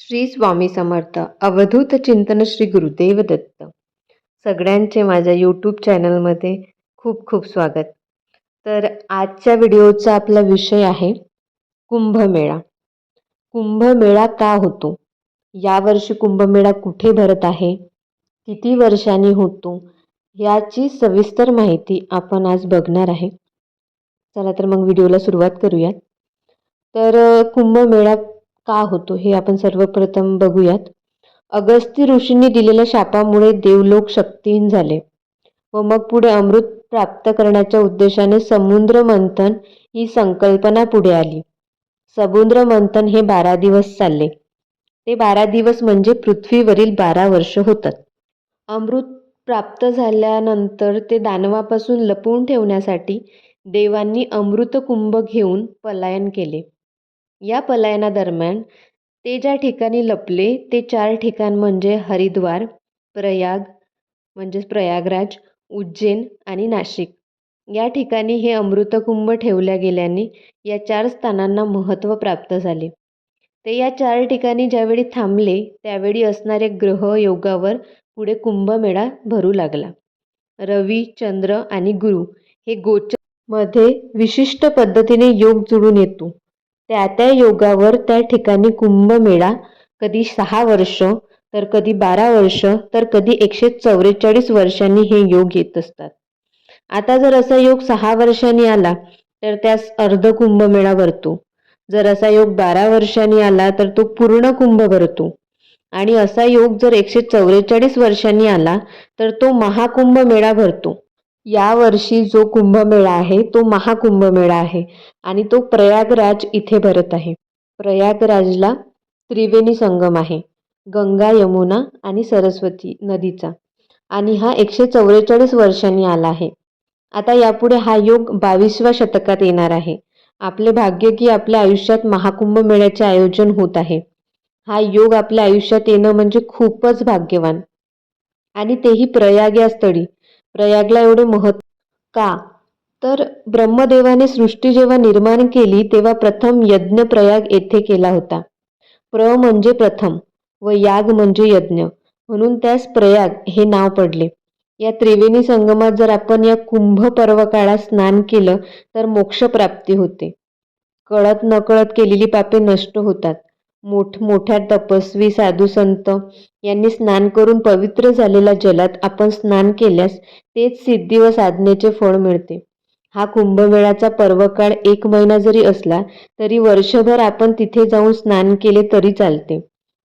श्री स्वामी समर्थ. अवधूत चिंतन श्री गुरुदेव दत्त. सगळ्यांचे माझ्या यूट्यूब चॅनलमध्ये खूप खूप स्वागत. तर आजच्या व्हिडिओचा आपला विषय आहे कुंभमेळा. कुंभमेळा का होतो? यावर्षी कुंभमेळा कुठे भरत आहे? किती वर्षांनी होतो? याची सविस्तर माहिती आपण आज बघणार आहे. चला तर मग व्हिडिओला सुरुवात करूयात. तर कुंभमेळा का होतो हे आपण सर्वप्रथम बघूयात. अगस्ती ऋषींनी दिलेल्या शापामुळे देवलोक शक्तीहीन झाले व मग पुढे अमृत प्राप्त करण्याच्या उद्देशाने समुद्र मंथन ही संकल्पना पुढे आली. समुद्र मंथन हे बारा दिवस चालले. ते बारा दिवस म्हणजे पृथ्वीवरील बारा वर्ष होतात. अमृत प्राप्त झाल्यानंतर ते दानवापासून लपवून ठेवण्यासाठी देवांनी अमृत कुंभ घेऊन पलायन केले. या पलायनादरम्यान ते ज्या ठिकाणी लपले ते चार ठिकाण म्हणजे हरिद्वार प्रयाग म्हणजेच प्रयागराज उज्जैन आणि नाशिक. या ठिकाणी हे अमृतकुंभ ठेवल्या गेल्याने या चार स्थानांना महत्त्व प्राप्त झाले. ते या चार ठिकाणी ज्यावेळी थांबले त्यावेळी असणारे ग्रह योगावर पुढे कुंभमेळा भरू लागला. रवी चंद्र आणि गुरु हे गोचरमध्ये विशिष्ट पद्धतीने योग जुळून येतो. त्या त्या योगावर त्या ठिकाणी कुंभमेळा कधी सहा वर्ष तर कधी बारा वर्ष तर कधी एकशे चौवेचाळीस वर्षांनी हे योग येत असतात. आता जर असा योग सहा वर्षांनी आला तर त्यास अर्ध कुंभमेळा भरतो. जर असा योग बारा वर्षांनी आला तर तो पूर्ण कुंभ भरतो. आणि असा योग जर एकशे चौवेचाळीस वर्षांनी आला तर तो महाकुंभ मेळा भरतो. यावर्षी जो कुंभमेळा आहे तो महाकुंभमेळा आहे आणि तो प्रयागराज इथे भरत आहे. प्रयागराजला त्रिवेणी संगम आहे गंगा यमुना आणि सरस्वती नदीचा आणि हा एकशे चौवेचाळीस वर्षांनी आला आहे. आता यापुढे हा योग बावीसव्या शतकात येणार आहे. आपले भाग्य की आपल्या आयुष्यात महाकुंभ मेळ्याचे आयोजन होत आहे. हा योग आपल्या आयुष्यात येणं म्हणजे खूपच भाग्यवान. आणि तेही प्रयाग या स्थळी प्रयागला एवढे महत्त्व का? तर ब्रह्मदेवाने सृष्टी जेव्हा निर्माण केली तेव्हा प्रथम यज्ञ प्रयाग येथे केला होता. प्र म्हणजे प्रथम व याग म्हणजे यज्ञ. म्हणून त्यास प्रयाग हे नाव पडले. या त्रिवेणी संगमात जर आपण या कुंभ पर्व काळात स्नान केलं तर मोक्षप्राप्ती होते. कळत नकळत केलेली पापे नष्ट होतात. मोठमोठ्या तपस्वी साधू संत यांनी स्नान करून पवित्र झालेल्या जलात आपण स्नान केल्यास तेच सिद्धी व साधनेचे फळ मिळते. हा कुंभमेळ्याचा पर्वकाळ एक महिना जरी असला तरी वर्षभर आपण तिथे जाऊन स्नान केले तरी चालते.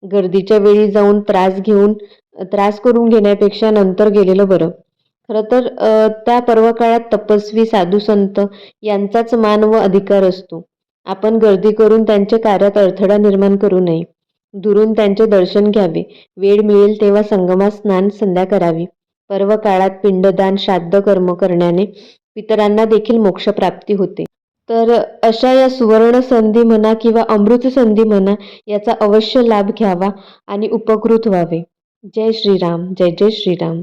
गर्दीच्या वेळी जाऊन त्रास घेऊन त्रास करून घेण्यापेक्षा नंतर गेलेलं बरं. खरं तर त्या पर्वकाळात तपस्वी साधू संत यांचाच मान व अधिकार असतो. आपण गर्दी करून त्यांच्या कार्यात अडथळा निर्माण करू नये. दुरून त्यांचे दर्शन घ्यावे. वेळ मिळेल तेव्हा संगमात स्नान संध्या करावी. पर्व काळात पिंडदान श्राद्ध कर्म करण्याने पितरांना देखील मोक्षप्राप्ती होते. तर अशा या सुवर्ण संधी म्हणा किंवा अमृत संधी म्हणा याचा अवश्य लाभ घ्यावा आणि उपकृत व्हावे. जय श्रीराम. जय जय श्रीराम.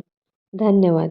धन्यवाद.